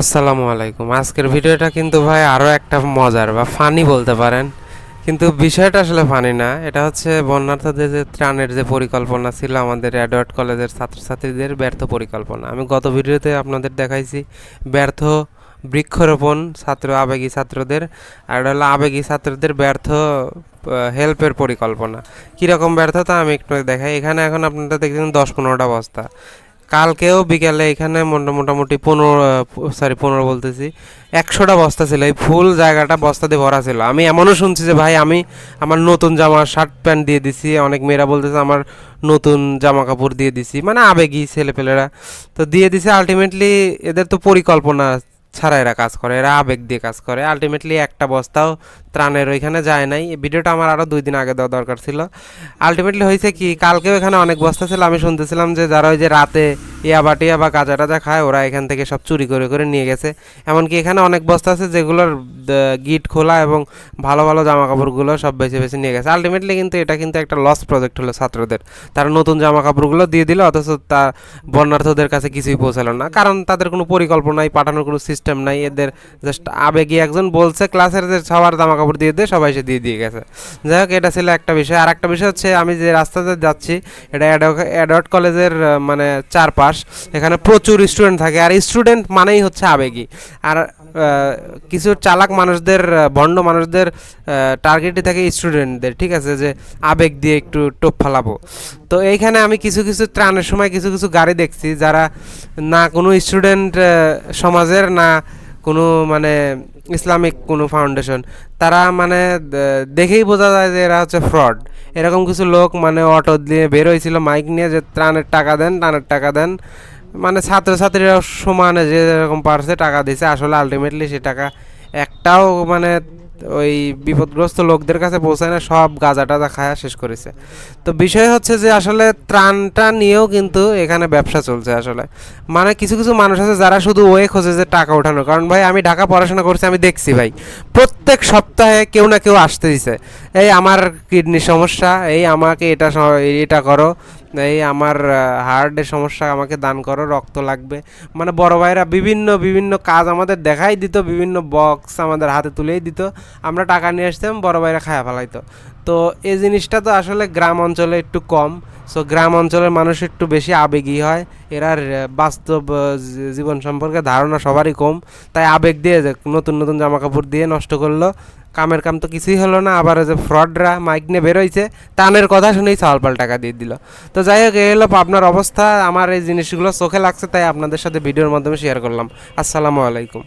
আসসালামু আলাইকুম। আজকের ভিডিওটা কিন্তু ভাই আরও একটা মজার বা ফানি বলতে পারেন। কিন্তু বিষয়টা আসলে ফানি না। এটা হচ্ছে বন্যার্থদের যে ত্রাণের যে পরিকল্পনা ছিল আমাদের অ্যাডওয়ার্ড কলেজের ছাত্রছাত্রীদের ব্যর্থ পরিকল্পনা। আমি গত ভিডিওতে আপনাদের দেখাইছি ব্যর্থ বৃক্ষরোপণ ছাত্র, আবেগী ছাত্রদের আর এটা হলো আবেগী ছাত্রদের ব্যর্থ হেল্পের পরিকল্পনা। কীরকম ব্যর্থতা আমি একটু দেখাই। এখানে এখন আপনারা দেখছেন দশ পনেরোটা বস্তা। কালকেও বিকালে এখানে মোটা- মোটামুটি পনেরো সরি পনেরো বলতেছি। একশোটা বস্তা ছিল, এই ফুল জায়গাটা বস্তা দিয়ে ভরা ছিল। আমি এমনও শুনছি যে, ভাই, আমি আমার নতুন জামা শার্ট প্যান্ট দিয়ে দিছি। অনেক মেয়েরা বলতেছে, আমার নতুন জামা কাপড় দিয়ে দিছি। মানে আবেগী ছেলেপেলেরা। তো দিয়ে দিছে আলটিমেটলি এদের তো পরিকল্পনা ছাড়া এরা কাজ করে, এরা আবেগ দিয়ে কাজ করে। আলটিমেটলি একটা বস্তাও ত্রাণের ওইখানে যায় নাই। ভিডিওটা আমার আরও দুই দিন আগে দেওয়া দরকার ছিল। আলটিমেটলি হয়েছে কি, কালকেও এখানে অনেক বস্তা ছিল। আমি শুনতেছিলাম যে যারা ওই যে রাতে ইয়াবা টিয়া বা গাজা টাজা খায়, ওরা এখান থেকে সব চুরি করে করে নিয়ে গেছে। এমনকি এখানে অনেক বস্তা আছে যেগুলোর গিট খোলা এবং ভালো ভালো জামা কাপড়গুলো সব বেছে বেছে নিয়ে গেছে। আলটিমেটলি কিন্তু এটা কিন্তু একটা লস প্রজেক্ট হলো ছাত্রদের। তারা নতুন জামা কাপড়গুলো দিয়ে দিল, অথচ তা বন্যার্থদের কাছে কিছুই পৌঁছালো না। কারণ তাদের কোনো পরিকল্পনা নাই, পাঠানোর কোনো সিস্টেম নাই। এদের জাস্ট আবেগে একজন বলছে ক্লাসের যে সবার জামা কাপড় দিয়ে দিয়ে সবাই সে দিয়ে দিয়ে গেছে। যাই হোক, এটা ছিল একটা বিষয়। আর একটা বিষয় হচ্ছে, আমি যে রাস্তাতে যাচ্ছি, এটা অ্যাডওয়ার্ড কলেজের মানে চারপাশ, এখানে প্রচুর স্টুডেন্ট থাকে। আর স্টুডেন্ট মানেই হচ্ছে আবেগী। আর কিছু চালাক মানুষদের ভণ্ড মানুষদের টার্গেটই থাকে স্টুডেন্টদের ঠিক আছে? যে আবেগ দিয়ে একটু টোপ ফালাবো। তো এইখানে আমি কিছু কিছু ত্রাণের সময় কিছু কিছু গাড়ি দেখছি যারা না কোনো স্টুডেন্ট সমাজের, না কোনো মানে ইসলামিক কোনো ফাউন্ডেশন তারা মানে দেখেই বোঝা যায় যে এরা হচ্ছে ফ্রড এরকম কিছু লোক মানে অটো দিয়ে বের হয়েছিল মাইক নিয়ে যে ত্রাণের টাকা দেন, ত্রাণের টাকা দেন। মানে ছাত্রছাত্রীরা সমানে যে যেরকম পারছে টাকা দিছে, আসলে আলটিমেটলি সে টাকা একটাও মানে ওই বিপদগ্রস্ত লোকদের কাছে পৌঁছায় না, সব গাঁজা টাজা খায়া শেষ করেছে। তো বিষয় হচ্ছে যে আসলে ত্রাণটা নিয়েও কিন্তু এখানে ব্যবসা চলছে আসলে। মানে কিছু কিছু মানুষ আছে যারা শুধু ওয়ে খোঁজে যে টাকা ওঠানো। কারণ ভাই, আমি ঢাকা পড়াশোনা করছি, আমি দেখছি ভাই, প্রত্যেক সপ্তাহে কেউ না কেউ আসতে দিছে এই আমার কিডনির সমস্যা, এই আমাকে এটা এটা করো এই আমার হার্টের সমস্যা, আমাকে দান করো, রক্ত লাগবে। মানে বড় ভাইরা বিভিন্ন বিভিন্ন কাজ আমাদের দেখাই দিত, বিভিন্ন বক্স আমাদের হাতে তুলেই দিত। আমরা টাকা নিয়ে আসতাম, বড় ভাইরা খায়া ফেলাইতো। তো এই জিনিসটা তো আসলে গ্রাম অঞ্চলে একটু কম। সো গ্রাম অঞ্চলের মানুষ একটু বেশি আবেগী হয়। এরা রে- বাস্তব জীবন সম্পর্কে ধারণা সবারই কম। তাই আবেগ দিয়ে যে নতুন নতুন জামা কাপড় দিয়ে নষ্ট করল। কামের কাম তো কিছুই হলো না, আবার যে ফ্রডরা, মাইক নিয়ে বেরোইছে টানের কথা শুনেই চাল পাল টাকা দিয়ে দিল। তো যাই হোক, এই হলো আপনার অবস্থা, আমার এই জিনিসগুলো চোখে লাগছে, তাই আপনাদের সাথে ভিডিওর মাধ্যমে শেয়ার করলাম। আসসালামু আলাইকুম।